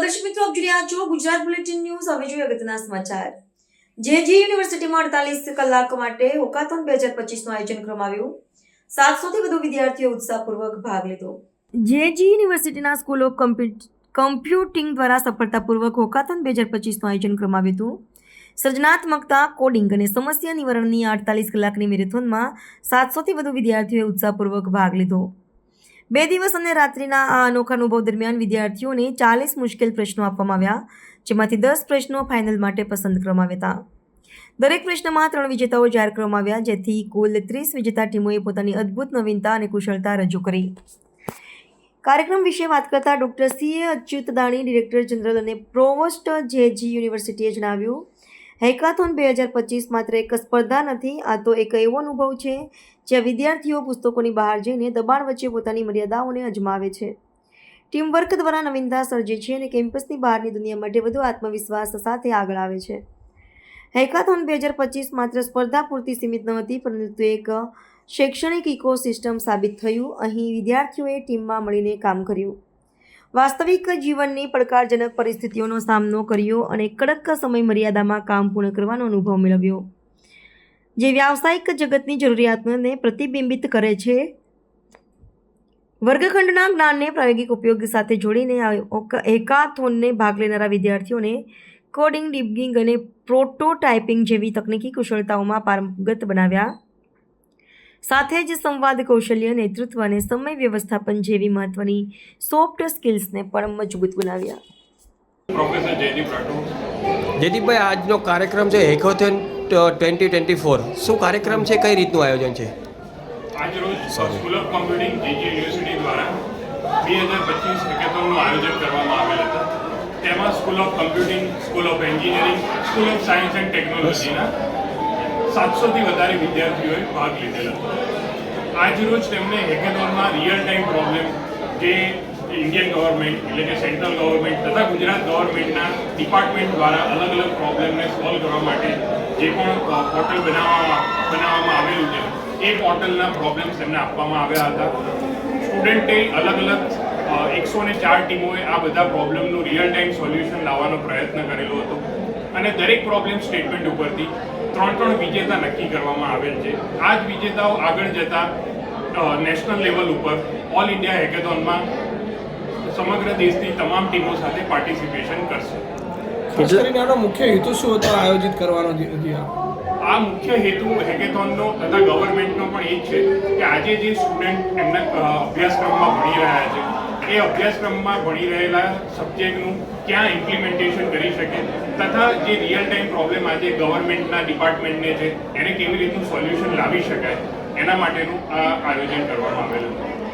દર્શક મિત્રો, આપ જોઈ રહ્યા છો ગુજરાત બુલેટિન ન્યૂઝ. હવે જોઈએ અગત્યના સમાચાર. જેજી યુનિવર્સિટીમાં અડતાલીસ કલાક માટે હોકાથોન બે હજાર પચીસનું આયોજન કરવામાં આવ્યું. સાતસોથી વધુ વિદ્યાર્થીઓ ઉત્સાહપૂર્વક ભાગ લીધો. જેજી યુનિવર્સિટીના સ્કૂલ ઓફ કમ્પ્યુટિંગ દ્વારા સફળતાપૂર્વક હોકાથોન બે હજાર પચીસનું આયોજન કરવામાં આવ્યું હતું. સર્જનાત્મકતા, કોડિંગ અને સમસ્યા નિવારણની અડતાલીસ કલાકની મેરેથોનમાં સાતસોથી વધુ વિદ્યાર્થીઓએ ઉત્સાહપૂર્વક ભાગ લીધો. બે દિવસ અને રાત્રિના આ અનોખા અનુભવ દરમિયાન વિદ્યાર્થીઓને ચાલીસ મુશ્કેલ પ્રશ્નો આપવામાં આવ્યા, જેમાંથી દસ પ્રશ્નો ફાઇનલ માટે પસંદ કરવામાં આવ્યા હતા. દરેક પ્રશ્નમાં ત્રણ વિજેતાઓ જાહેર કરવામાં આવ્યા, જેથી કુલ ત્રીસ વિજેતા ટીમોએ પોતાની અદ્ભુત નવીનતા અને કુશળતા રજૂ કરી. કાર્યક્રમ વિશે વાત કરતા doctor C. A. Achyut Dani, director general અને પ્રોવોસ્ટ જેજી યુનિવર્સિટીએ જણાવ્યું, હેકાથોન બે હજાર પચીસ માત્ર એક સ્પર્ધા નથી, આ તો એક એવો અનુભવ છે જ્યાં વિદ્યાર્થીઓ પુસ્તકોની બહાર જઈને દબાણ વચ્ચે પોતાની મર્યાદાઓને અજમાવે છે. ટીમવર્ક દ્વારા નવીનતા સર્જે છે અને કેમ્પસની બહારની દુનિયા માટે વધુ આત્મવિશ્વાસ સાથે આગળ આવે છે. હેકાથોન બે હજાર પચીસ માત્ર સ્પર્ધા પૂરતી સીમિત ન હતી પરંતુ એક શૈક્ષણિક ઇકોસિસ્ટમ સાબિત થયું. અહીં વિદ્યાર્થીઓએ ટીમમાં મળીને કામ કર્યું. વાસ્તવિક જીવનની પડકારજનક પરિસ્થિતિઓનો સામનો કર્યો અને કડક સમય મર્યાદામાં કામ પૂર્ણ કરવાનો અનુભવ મેળવ્યો. જે વ્યાવસાયિક જગતની જરૂરિયાતોને પ્રતિબિંબિત કરે છે. વર્ગખંડના જ્ઞાનને પ્રાયોગિક ઉપયોગ સાથે જોડીને એકાથોનને ભાગ લેનારા વિદ્યાર્થીઓને કોડિંગ ડિબગિંગ અને પ્રોટોટાઇપિંગ જેવી તકનીકી કુશળતાઓમાં પારંગત બનાવ્યા. સાથે જ સંવાદ કૌશલ્ય નેતૃત્વ અને સમય વ્યવસ્થાપન જેવી મહત્વની સોફ્ટ સ્કિલ્સને પણ મજબૂત બનાવ્યા. પ્રોફેસર જયદીપ જયદીપભાઈ આજનો કાર્યક્રમ છે હેકોથોન ટ્વેન્ટી ટ્વેન્ટી ફોર શું કાર્યક્રમ છે? કઈ રીતનું આયોજન છે? આજરોજ school of computing JG university દ્વારા બે હજાર પચીસ હેકેથોનનું આયોજન કરવામાં આવેલ હતું. તેમાં school of computing school of engineering school of science and ટેકનોલોજીના સાતસોથી વધારે વિદ્યાર્થીઓએ ભાગ લીધેલ આજરોજ તેમને હેકેથોનમાં રિયલ ટાઈમ પ્રોબ્લેમ જે ઇન્ડિયન ગવર્મેન્ટ એટલે કે સેન્ટ્રલ ગવર્મેન્ટ તથા ગુજરાત ગવર્મેન્ટના ડિપાર્ટમેન્ટ દ્વારા અલગ અલગ પ્રોબ્લેમને સોલ્વ કરવા માટે જે પણ પોર્ટલ બનાવવા બનાવવામાં આવેલું છે, એ પોર્ટલના પ્રોબ્લેમ્સ એમને આપવામાં આવ્યા હતા. સ્ટુડન્ટે અલગ અલગ એકસો ને ચાર ટીમોએ આ બધા પ્રોબ્લેમનું રિયલ ટાઈમ સોલ્યુશન લાવવાનો પ્રયત્ન કરેલો હતો. અને દરેક પ્રોબ્લેમ સ્ટેટમેન્ટ ઉપરથી ત્રણ ત્રણ વિજેતા નક્કી કરવામાં આવેલ છે. આ જ વિજેતાઓ આગળ જતા નેશનલ લેવલ ઉપર ઓલ ઇન્ડિયા હેકેથોનમાં સમગ્ર દેશની તમામ ટીમો સાથે પાર્ટિસિપેશન કરશે. ખાસ કરીને આનો મુખ્ય હેતુ શું હતો આયોજિત કરવાનો આ? આ મુખ્ય હેતુ હેકેથોનનો તથા ગવર્મેન્ટનો પણ એ જ છે કે આજે જે સ્ટુડન્ટ એમના અભ્યાસક્રમમાં ભણી રહ્યા છે એ અભ્યાસક્રમમાં ભણી રહેલા સબ્જેક્ટનું ક્યાં ઇમ્પ્લિમેન્ટેશન કરી શકે? તથા જે રિયલ ટાઈમ પ્રોબ્લેમ આજે ગવર્મેન્ટના ડિપાર્ટમેન્ટને છે એને કેવી રીતનું સોલ્યુશન લાવી શકાય? એના માટેનું આ આયોજન કરવામાં આવેલું. છે